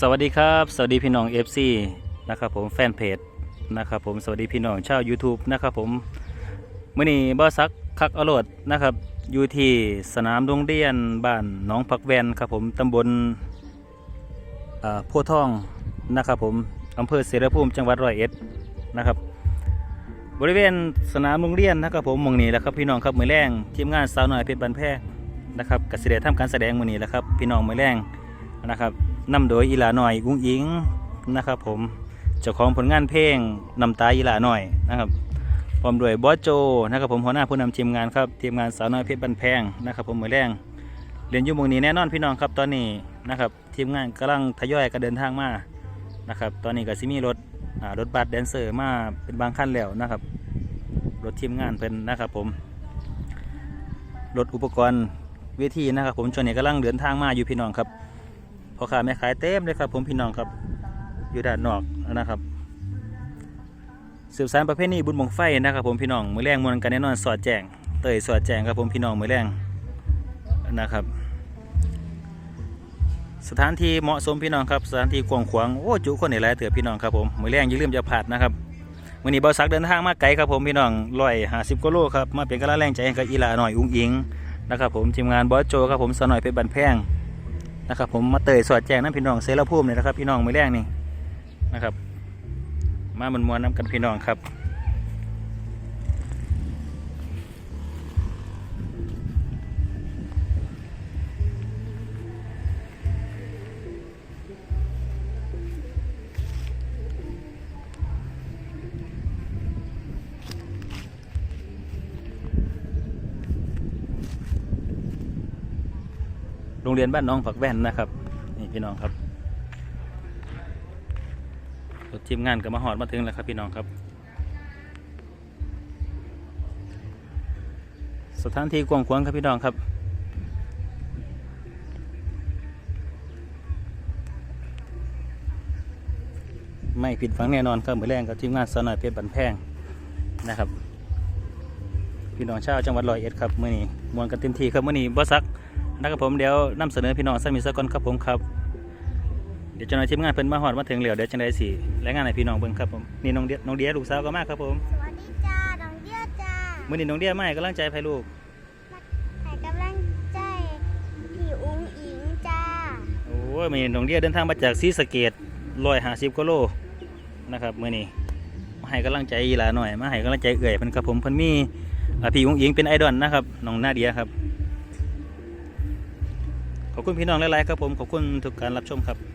สวัสดีครับ สวัสดีพี่น้อง FC นะครับผมแฟนเพจนะครับผมสวัสดีพี่น้องชาว YouTube นะครับผมมื่อนี้บอสักคักอรดนะครับอยู่ที่สนามโรงเรียนบ้านหนองพักแวนครับผมตำบลอ่าโพทองนะครับผมอำเภอเสรภูมิจังหวัดร้อยเอ็ดนะครับบริเวณสนามโรงเรียนนะครับผมมองนี้แหละครับพี่น้องครับมือแรงทีมงานสาวน้อยเพชรบันแพงนะครับกสิเดทำการแสดงมือนี้แหละครับพี่น้องมือแรงนะครับ นำโดยอีหลาหน่อยกุ้งอิงนะครับ ผมเจ้าของผลงานเพลงนำตาอีหลาหน่อยนะครับพร้อมด้วยบอสโจนะครับผมหัวหน้าผู้นำทีมงานครับทีมงานสาวน้อยเพชรบันแพงนะครับผมมือแรงเรียนอยู่มงนี้แน่นอนพี่น้องครับตอนนี้นะครับทีมงานกำลังทยอยกันเดินทางมานะครับตอนนี้ก็ซิมีรถรถบัสแดนเซอร์มาเป็นบางขั้นแล้วนะครับ รถทีมงานเพิ่นนะครับผมรถอุปกรณ์เวทีนะครับผมช่วงนี้กำลังเดินทางมาอยู่พี่น้องครับ พ่อค้าแม่ขายเต็มเลยครับ ผมพี่น้องครับ อยู่ด้านนอกนะครับสืบสานประเพณีบุญบงไฟนะครับ ผมพี่น้องมือแรงมวลกันแน่นอนสอดแจงเตยสอดแจงครับผมพี่น้องมือแรงนะครับ สถานที่เหมาะสมพี่น้องครับสถานที่กว้างขวางโอ้จุคนในหลายเถื่อพี่น้องครับผมมือแรงอย่าลืมจะผ่านะครับวันนี้บอสักเดินทางมาไกลครับผมพี่น้องร้อยห้าสิบกิโลครับมาเป็นกำลังแรงใจกับอีลาหน่อยอุ้งอิงนะครับผมทีมงานบอสโจครับผมสนอยเพชรบันแพง นะครับผมมาเตยสอดแจงน้ำพี่น้องเซลพุ่มิเลยนะครับพี่น้องมือแรกนี่นะครับ มามันมวนน้ำกันพี่น้องครับ โรงเรียนบ้านน้องผักแว่นนะครับ นี่พี่น้องครับรถทีมงานก็มาหอดมาถึงแล้วครับพี่น้องครับ สถานที่กว้างขวางครับพี่น้องครับไม่ผิดฝังแน่นอนครับมือแรงกับทีมงานสนอยเพชรบันแพงนะครับ พี่น้องชาวจังหวัดร้อยเอ็ดครับมื่อนี้มวนกันเต็มที่ครับมื่อนี้บอสัก นะครับผมเดี๋ยวนำเสนอพี่น้องสักมีสักก่อนครับผมครับ เดี๋ยวเจะนายทีมงานเพิ่นมาหอดมาถึงเหลียวเดี๋ยวจะได้สิรายงานให้พี่น้องเบิ่งครับผมนี่น้องเดียน้องเดียลูกสาวก็มากครับผมสวัสดีจ้าน้องเดียจ้ามื่อนี้น้องเดียมาให้กำลังใจให้ลูกให้กำลังใจพี่อุ้งอิงจ้าโอ้ยมื่อนี้น้องเดียเดินทางมาจากศรีสะเกดร้อยห้าสิบกิโลนะครับมื่อนี้มาให้กำลังใจอีหลาหน่อยมาให้กำลังใจเอื่อยเพิ่นครับผมเพิ่นมีอ่าพี่อุ้งอิงเป็นไอดอลนะครับน้องนาเดียครับ ขอบคุณพี่น้องหลายๆครับผมขอบคุณทุกการรับชมครับ